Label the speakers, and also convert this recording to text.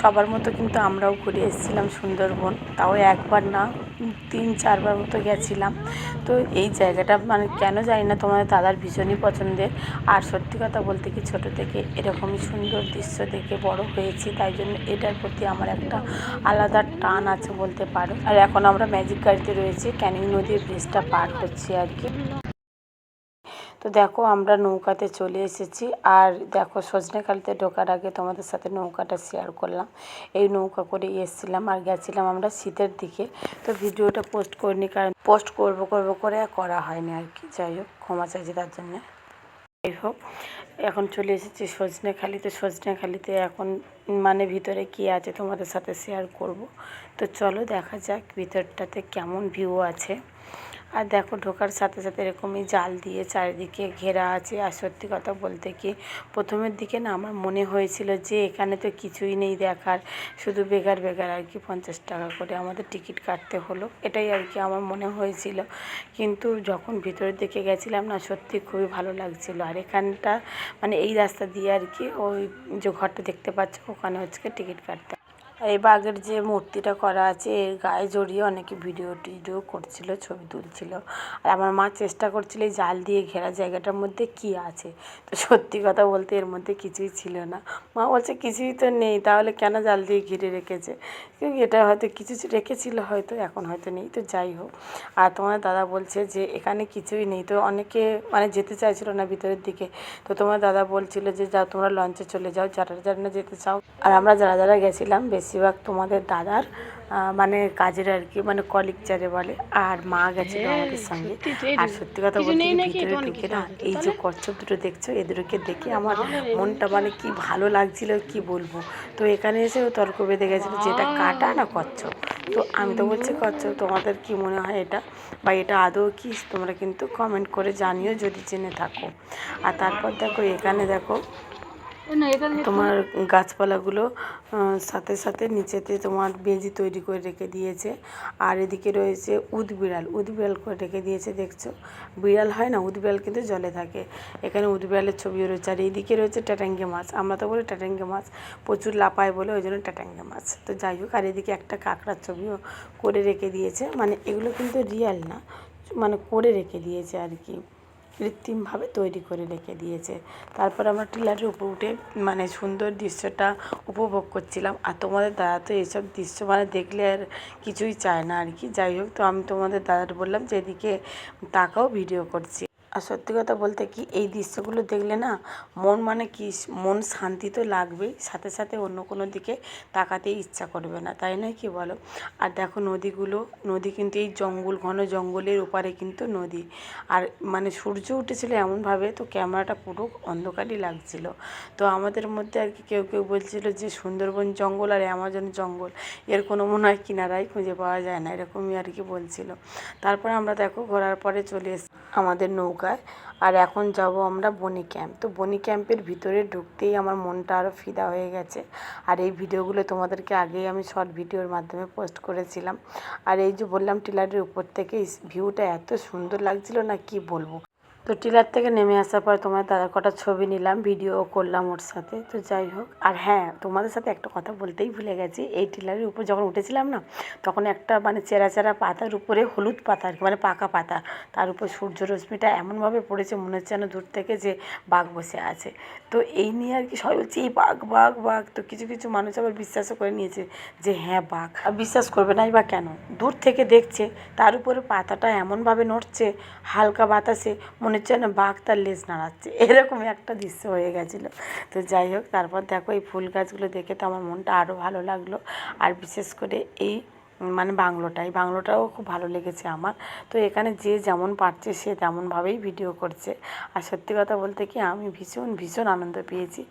Speaker 1: সবার মতো কিন্তু আমরাও ঘুরে এসেছিলাম সুন্দরবন। তাও একবার না, তিন, চারবার মতো গেছিলাম। তো এই জায়গাটা মানে কেন জানি না, তোমাদের দাদার ভীষণই পছন্দের। আর সত্যি কথা বলতে কি, ছোটো থেকে এরকমই সুন্দর দৃশ্য দেখে বড় হয়েছি, তাই জন্য এটার প্রতি আমার একটা আলাদা টান আছে বলতে পারো। আর এখন আমরা ম্যাজিক গাড়িতে রয়েছি, ক্যানিং নদীর ব্রিজটা পার হচ্ছি আর কি। তো দেখো আমরা নৌকাতে চলে এসেছি। আর দেখো সজনেখালিতে ঢোকার আগে তোমাদের সাথে নৌকাটা শেয়ার করলাম। এই নৌকা করে এসেছিলাম আর গেছিলাম আমরা শীতের দিকে। তো ভিডিওটা পোস্ট করিনি কারণ পোস্ট করব করব করে করা হয়নি আর কি। যাই হোক, ক্ষমা চাইছি তার জন্যে। যাই হোক, এখন চলে এসেছি সজনেখালিতে। সজনেখালিতে এখন মানে ভিতরে কী আছে তোমাদের সাথে শেয়ার করব। তো চলো দেখা যাক ভিতরটাতে কেমন ভিউ আছে। আর দেখো ঢোকার সাথে সাথে এরকমই জাল দিয়ে চারিদিকে ঘেরা আছে। আর সত্যি কথা বলতে কি, প্রথমের দিকে না আমার মনে হয়েছিল যে এখানে তো কিছুই নেই দেখার, শুধু বেকার বেকার আর কি পঞ্চাশ টাকা করে আমাদের টিকিট কাটতে হলো, এটাই আর কি আমার মনে হয়েছিল। কিন্তু যখন ভিতরের দিকে গেছিলাম না, সত্যি খুবই ভালো লাগছিল। আর এখানটা মানে এই রাস্তা দিয়ে আর কি ওই যে ঘরটা দেখতে পাচ্ছ, ওখানে হচ্ছে টিকিট কাটতে এই বাঘের যে মূর্তিটা করা আছে, এর গায়ে জড়িয়ে অনেকে ভিডিও টিডিও করছিল, ছবি তুলছিল। আর আমার মা চেষ্টা করছিল এই জাল দিয়ে ঘেরা জায়গাটার মধ্যে কি আছে। তো সত্যি কথা বলতে এর মধ্যে কিছুই ছিল না। মা বলছে, কিছুই তো নেই, তাহলে কেন জাল দিয়ে ঘিরে রেখেছে? এটা হয়তো কিছু রেখেছিল হয়তো, এখন হয়তো নেই, তো যাই হোক। আর তোমার দাদা বলছে যে এখানে কিছুই নেই, তো অনেকে মানে যেতে চাইছিল না ভিতরের দিকে। তো তোমার দাদা বলছিল যে যাও, তোমরা লঞ্চে চলে যাও, যারা যারা যেতে চাও। আর আমরা যারা যারা গেছিলাম, বেশিরভাগ তোমাদের দাদার মানে কাজের আর কি মানে কলিগ যারে বলে আর মা গেছিল আমাদের সঙ্গে। আর সত্যি কথা বলতে ভিতরে ঢুকে না এই যে কচ্ছপ দুটো দেখছ এদেরকে দেখে আমার মনটা মানে কি ভালো লাগছিল কি বলব? তো এখানে এসে ও তর্ক বেঁধে গেছিল যে এটা কাটা না কচ্ছপ? তো আমি তো বলছি কচ্ছপ তোমাদের কি মনে হয় এটা? বা এটা আদৌ কি? তোমরা কিন্তু কমেন্ট করে জানিও যদি জেনে থাকো। আর তারপর দেখো এখানে দেখো তোমার গাছপালাগুলো সাথে সাথে নিচেতে তোমার বেজি তৈরি করে রেখে দিয়েছে। আর এদিকে রয়েছে উদ বিড়াল উদ বিড়াল করে রেখে দিয়েছে, দেখছ? বিড়াল হয় না উদ বিড়াল কিন্তু জলে থাকে। এখানে উদ বিড়ালের ছবিও রয়েছে। আর এইদিকে রয়েছে টাটাঙ্গে মাছ। আমরা তো বলি টাটাঙ্গে মাছ। প্রচুর লাপায় বলে, ওই জন্য টাটাঙ্গে মাছ। তো যাই হোক, আর এদিকে একটা কাঁকড়ার ছবিও করে রেখে দিয়েছে। মানে এগুলো কিন্তু রিয়াল না মানে করে রেখে দিয়েছে আর কি। কৃত্রিমভাবে তৈরি করে রেখে দিয়েছে। তারপর আমরা টিলারের উপর উঠে মানে সুন্দর দৃশ্যটা উপভোগ করছিলাম। আর তোমাদের দাদা তো এইসব দৃশ্য মানে দেখলে আর কিছুই চায় না আর কি। যাই হোক, তো আমি তোমাদের দাদার বললাম যে এদিকে তাকাও ভিডিও করছি। আর সত্যি কথা বলতে কি, এই দৃশ্যগুলো দেখলে না মন মানে কি, মন শান্তি তো লাগবেই, সাথে সাথে অন্য কোনো দিকে তাকাতেই ইচ্ছা করবে না, তাই নয় কি বলো? আর দেখো নদীগুলো, নদী কিন্তু এই জঙ্গল, ঘন জঙ্গলের ওপারে কিন্তু নদী। আর মানে সূর্য উঠেছিল এমনভাবে, তো ক্যামেরাটা পুরো অন্ধকারই লাগছিল। তো আমাদের মধ্যে আর কি কেউ কেউ বলছিল যে সুন্দরবন জঙ্গল আর অ্যামাজন জঙ্গল, এর কোনো মনে হয় কিনারাই খুঁজে পাওয়া যায় না, এরকমই আর কি বলছিল। তারপর আমরা দেখো ঘোরার পরে চলে এসে আমাদের নৌকায় আর এখন যাব আমরা বনি ক্যাম্প। তো বনি ক্যাম্পের ভিতরে ঢুকতেই আমার মনটা আরও ফিদা হয়ে গেছে। আর এই ভিডিওগুলো তোমাদেরকে আগেই আমি শর্ট ভিডিওর মাধ্যমে পোস্ট করেছিলাম। আর এই যে বললাম টিলারের উপর থেকে ভিউটা এত সুন্দর লাগছিল না কি বলব? তো টিলার থেকে নেমে আসার পর তোমার দাদার কটা ছবি নিলাম ভিডিও করলাম ওর সাথে। তো যাই হোক, আর হ্যাঁ তোমাদের সাথে একটা কথা বলতেই ভুলে গেছি। এই টিলারের উপর যখন উঠেছিলাম না, তখন একটা মানে চেরা চেরা পাতার উপরে হলুদ পাতা আর মানে পাকা পাতা। তার উপর সূর্য রশ্মিটা এমনভাবে পড়েছে, মনে হচ্ছে যেন দূর থেকে যে বাঘ বসে আছে। তো এই নিয়ে আর কি সবাই বলছে, এই বাঘ বাঘ বাঘ। তো কিছু কিছু মানুষ আবার বিশ্বাসও করে নিয়েছে যে হ্যাঁ বাঘ। আর বিশ্বাস করবে নাই বা কেন? দূর থেকে দেখছে, তার উপরে পাতাটা এমনভাবে নড়ছে, হালকা বাতাসে, মনে হচ্ছে না বাঘ তার লেজ নাড়াচ্ছে। এরকম একটা দৃশ্য হয়ে গেছিল। তো যাই হোক, তারপর দেখো এই ফুল গাছগুলো দেখে তো আমার মনটা আরও ভালো লাগল। আর বিশেষ করে এই মানে বাংলোটা, এই বাংলোটাও খুব ভালো লেগেছে আমার। তো এখানে যে যেমন পারছে সে তেমনভাবেই ভিডিও করছে। আর সত্যি কথা বলতে কি, আমি ভীষণ ভীষণ আনন্দ পেয়েছি।